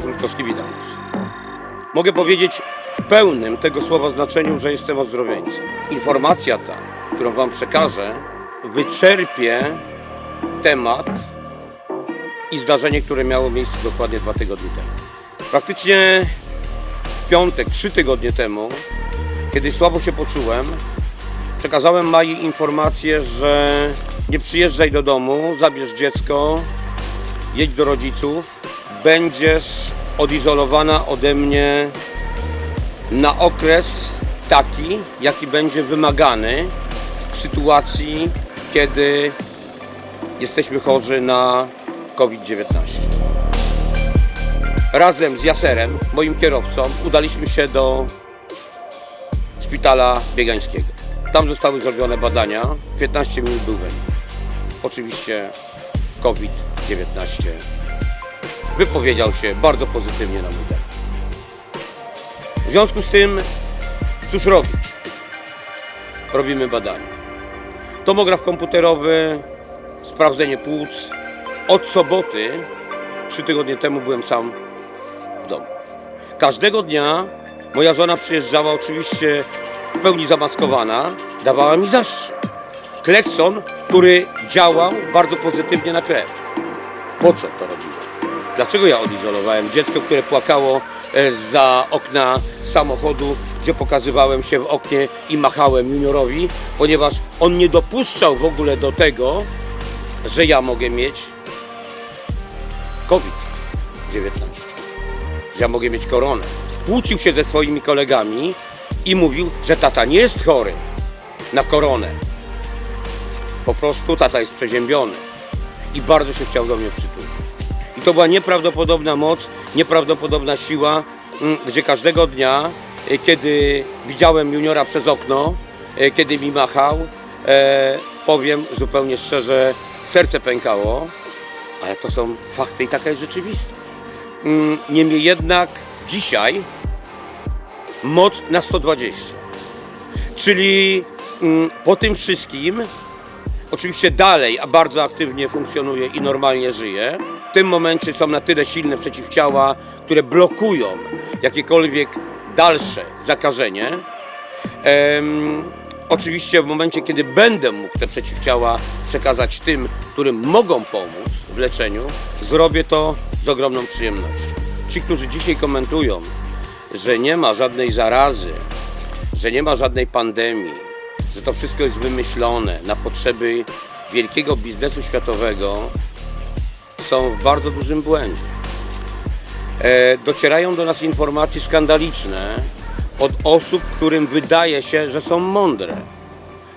witamins. Mogę powiedzieć w pełnym tego słowa znaczeniu, że jestem ozdrowieńcem. Informacja ta, którą Wam przekażę, wyczerpie temat i zdarzenie, które miało miejsce dokładnie dwa tygodnie temu. Praktycznie w piątek, trzy tygodnie temu, kiedy słabo się poczułem, przekazałem Mai informację, że nie przyjeżdżaj do domu, zabierz dziecko, jedź do rodziców, będziesz odizolowana ode mnie na okres taki, jaki będzie wymagany w sytuacji, kiedy jesteśmy chorzy na COVID-19. Razem z Jaserem, moim kierowcą, udaliśmy się do szpitala biegańskiego. Tam zostały zrobione badania. 15 minut był. Oczywiście COVID-19 wypowiedział się bardzo pozytywnie na mój temat. W związku z tym, cóż robić? Robimy badania. Tomograf komputerowy, sprawdzenie płuc. Od soboty, trzy tygodnie temu, byłem sam w domu. Każdego dnia moja żona przyjeżdżała oczywiście w pełni zamaskowana, dawała mi zastrzyk. Klekson, który działał bardzo pozytywnie na krew. Po co to robiłem? Dlaczego ja odizolowałem dziecko, które płakało e, za okna samochodu, gdzie pokazywałem się w oknie i machałem juniorowi, ponieważ on nie dopuszczał w ogóle do tego, że ja mogę mieć COVID-19, że ja mogę mieć koronę. Kłócił się ze swoimi kolegami i mówił, że tata nie jest chory na koronę. Po prostu tata jest przeziębiony i bardzo się chciał do mnie przytulić. To była nieprawdopodobna moc, nieprawdopodobna siła, mm, gdzie każdego dnia, e, kiedy widziałem juniora przez okno, e, kiedy mi machał, e, powiem zupełnie szczerze, serce pękało, ale to są fakty i taka jest rzeczywistość. Mm, Niemniej jednak dzisiaj moc na 120. Czyli mm, po tym wszystkim oczywiście dalej, a bardzo aktywnie funkcjonuje i normalnie żyje. W tym momencie są na tyle silne przeciwciała, które blokują jakiekolwiek dalsze zakażenie. Em, oczywiście w momencie, kiedy będę mógł te przeciwciała przekazać tym, którym mogą pomóc w leczeniu, zrobię to z ogromną przyjemnością. Ci, którzy dzisiaj komentują, że nie ma żadnej zarazy, że nie ma żadnej pandemii, że to wszystko jest wymyślone na potrzeby wielkiego biznesu światowego, są w bardzo dużym błędzie. E, docierają do nas informacje skandaliczne od osób, którym wydaje się, że są mądre.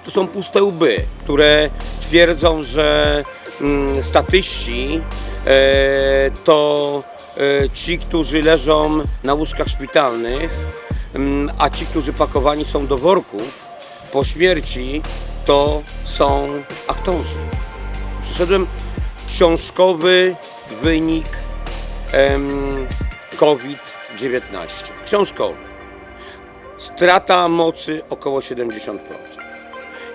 To są puste łby, które twierdzą, że mm, statyści e, to e, ci, którzy leżą na łóżkach szpitalnych, mm, a ci, którzy pakowani są do worków po śmierci, to są aktorzy. Przyszedłem książkowy wynik em, COVID-19. Książkowy. Strata mocy około 70%.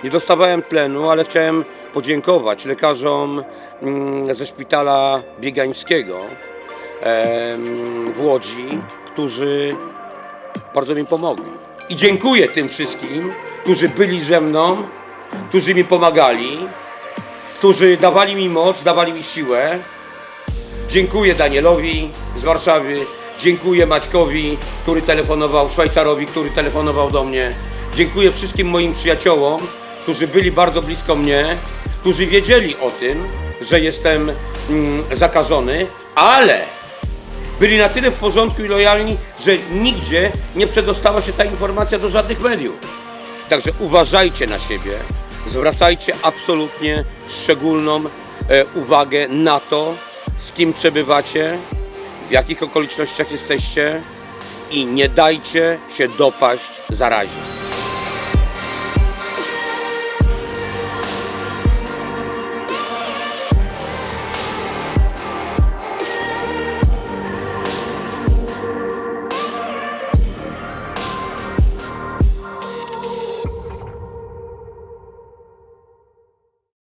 Nie dostawałem tlenu, ale chciałem podziękować lekarzom mm, ze szpitala biegańskiego w Łodzi, którzy bardzo mi pomogli. I dziękuję tym wszystkim, którzy byli ze mną, którzy mi pomagali, którzy dawali mi moc, dawali mi siłę. Dziękuję Danielowi z Warszawy, dziękuję Maćkowi, który telefonował, Szwajcarowi, który telefonował do mnie. Dziękuję wszystkim moim przyjaciołom, którzy byli bardzo blisko mnie, którzy wiedzieli o tym, że jestem mm, zakażony, ale byli na tyle w porządku i lojalni, że nigdzie nie przedostała się ta informacja do żadnych mediów. Także uważajcie na siebie, zwracajcie absolutnie szczególną e, uwagę na to, z kim przebywacie, w jakich okolicznościach jesteście i nie dajcie się dopaść zarazie.